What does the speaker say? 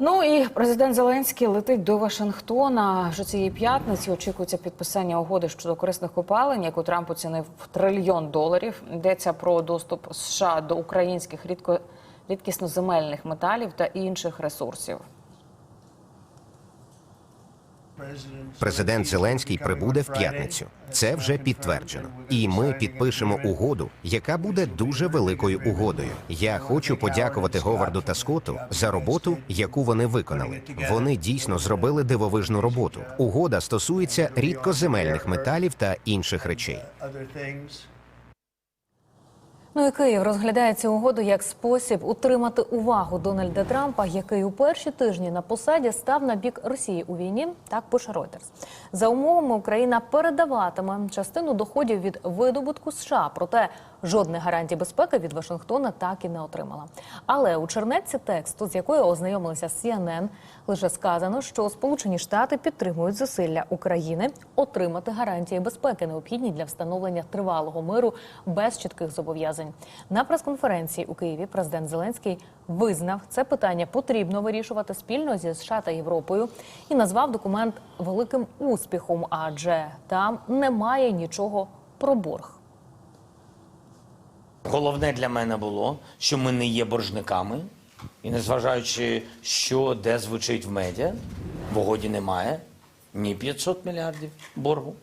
Ну і президент Зеленський летить до Вашингтона. Вже цієї п'ятниці очікується підписання угоди щодо корисних копалень, яку Трамп оцінив в трильйон доларів. Йдеться про доступ США до українських рідко рідкісноземельних металів та інших ресурсів. Президент Зеленський прибуде в п'ятницю. Це вже підтверджено. І ми підпишемо угоду, яка буде дуже великою угодою. Я хочу подякувати Говарду та Скотту за роботу, яку вони виконали. Вони дійсно зробили дивовижну роботу. Угода стосується рідкоземельних металів та інших речей. Ну і Київ розглядає цю угоду як спосіб утримати увагу Дональда Трампа, який у перші тижні на посаді став на бік Росії у війні. Так пише Reuters. За умовами Україна передаватиме частину доходів від видобутку США. Проте жодних гарантій безпеки від Вашингтона так і не отримала. Але у чернетці тексту, з якою ознайомилися CNN, лише сказано, що Сполучені Штати підтримують зусилля України отримати гарантії безпеки, необхідні для встановлення тривалого миру без чітких зобов'язань. На прес-конференції у Києві президент Зеленський визнав це питання потрібно вирішувати спільно зі США та Європою і назвав документ великим успіхом, адже там немає нічого про борг. Головне для мене було, що ми не є боржниками, і незважаючи, що де звучить в медіа, в угоді немає ні 500 мільярдів боргу,